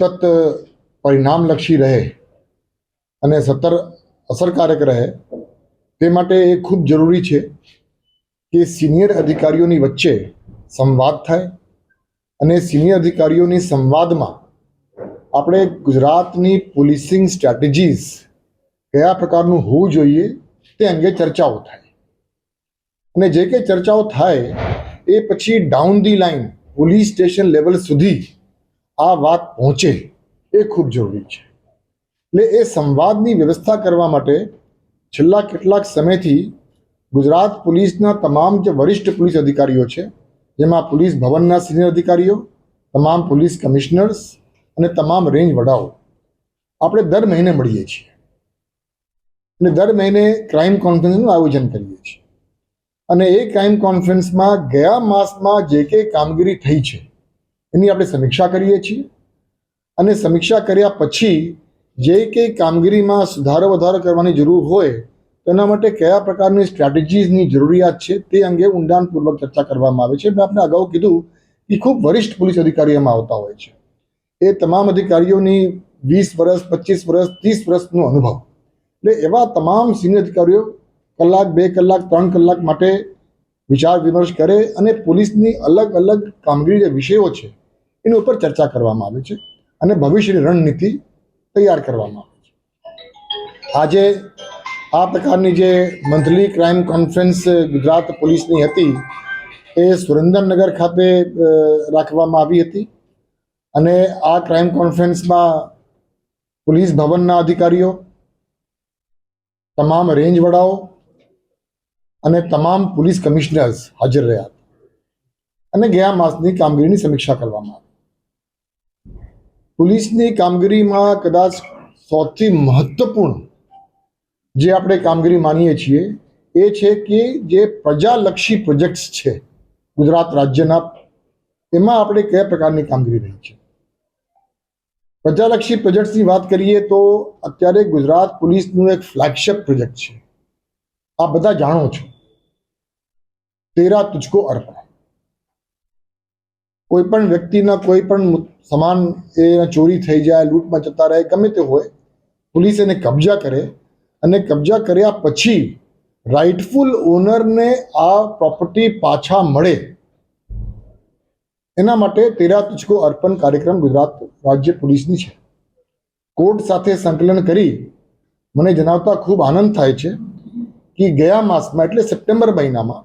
સતત પરિણામલક્ષી રહે અને સતર અસરકારક રહે, તે માટે એ ખૂબ જરૂરી છે કે સિનિયર અધિકારીઓની વચ્ચે સંવાદ થાય અને સિનિયર અધિકારીઓની સંવાદમાં આપણે ગુજરાતની પોલીસિંગ સ્ટ્રેટેજીસ કયા પ્રકારનું હોવું જોઈએ તે અંગે ચર્ચાઓ થાય. અને જે કંઈ ચર્ચાઓ થાય એ પછી down the line police station level સુધી આ વાત પહોંચે એ ખૂબ જરૂરી છે. એટલે એ સંવાદની વ્યવસ્થા કરવા માટે છેલ્લા કેટલાક સમયથી ગુજરાત પોલીસના તમામ જે વરિષ્ઠ પોલીસ અધિકારીઓ છે, જેમાં પોલીસ ભવનના સિનિયર અધિકારીઓ, તમામ પોલીસ કમિશનર્સ અને તમામ રેન્જ વડાઓ, આપણે દર મહિને મળીએ છીએ. અને દર મહિને ક્રાઇમ કોન્ફરન્સનું આયોજન કરીએ છીએ. અને એ ક્રાઇમ કોન્ફરન્સમાં ગયા માસમાં જે કંઈ કામગીરી થઈ છે એની આપણે સમીક્ષા કરીએ છીએ. અને સમીક્ષા કર્યા પછી જે કંઈ કામગીરીમાં સુધારો વધારો કરવાની જરૂર હોય તેના માટે કયા પ્રકારની સ્ટ્રેટેજીસની જરૂરિયાત છે તે અંગે ઊંડાણપૂર્વક ચર્ચા કરવામાં આવે છે. મેં આપણે અગાઉ કીધું કે ખૂબ વરિષ્ઠ પોલીસ અધિકારીઓમાં આવતા હોય છે. એ તમામ અધિકારીઓની વીસ વર્ષ, પચીસ વર્ષ, ત્રીસ વર્ષનો અનુભવ. એટલે એવા તમામ સિનિયર અધિકારીઓ કલાક, બે કલાક, ત્રણ કલાક માટે વિચાર વિમર્શ કરે અને પોલીસની અલગ અલગ કામગીરી જે વિષયો છે એની ઉપર ચર્ચા કરવામાં આવે છે અને ભવિષ્યની રણનીતિ તૈયાર કરવામાં આવે છે. આજે આ પ્રકારની જે મંથલી ક્રાઇમ કોન્ફરન્સ ગુજરાત પોલીસની હતી, એ સુરેન્દ્રનગર ખાતે રાખવામાં આવી હતી અને આ ક્રાઇમ કોન્ફરન્સમાં પોલીસ ભવનના અધિકારીઓ, તમામ રેન્જ વડાઓ અને તમામ પોલીસ કમિશનર્સ હાજર રહ્યા અને ગયા માસની કામગીરીની સમીક્ષા કરવામાં આવી. પોલીસની કામગીરીમાં કદાચ સૌથી મહત્વપૂર્ણ જે આપણે કામગીરી માનીએ છીએ એ છે કે જે પ્રજાલક્ષી પ્રોજેક્ટ્સ છે ગુજરાત રાજ્યના, એમાં આપણે કયા પ્રકારની કામગીરી રહી છે? પ્રજાલક્ષી પ્રોજેક્ટ્સની વાત કરીએ તો અત્યારે ગુજરાત પોલીસનું એક ફ્લેગશિપ પ્રોજેક્ટ છે. આ બધા જાણો છો. તેરા તુજકો અર્પણ. કોઈ પણ વ્યક્તિના કોઈ પણ સામાન એ ચોરી થઈ જાય, લૂંટમાં જતા રહે, ગમે તે હોય, પોલીસ એને કબજા કરે અને કબજા કર્યા પછી રાઇટફુલ ઓનરને આ પ્રોપર્ટી પાછા મળે. એના માટે તેરા તુચકો અર્પણ કાર્યક્રમ ગુજરાત રાજ્ય પોલીસની છે. કોર્ટ સાથે સંકલન કરી મને જણાવતા ખૂબ આનંદ થાય છે કે ગયા માસમાં, એટલે સપ્ટેમ્બર મહિનામાં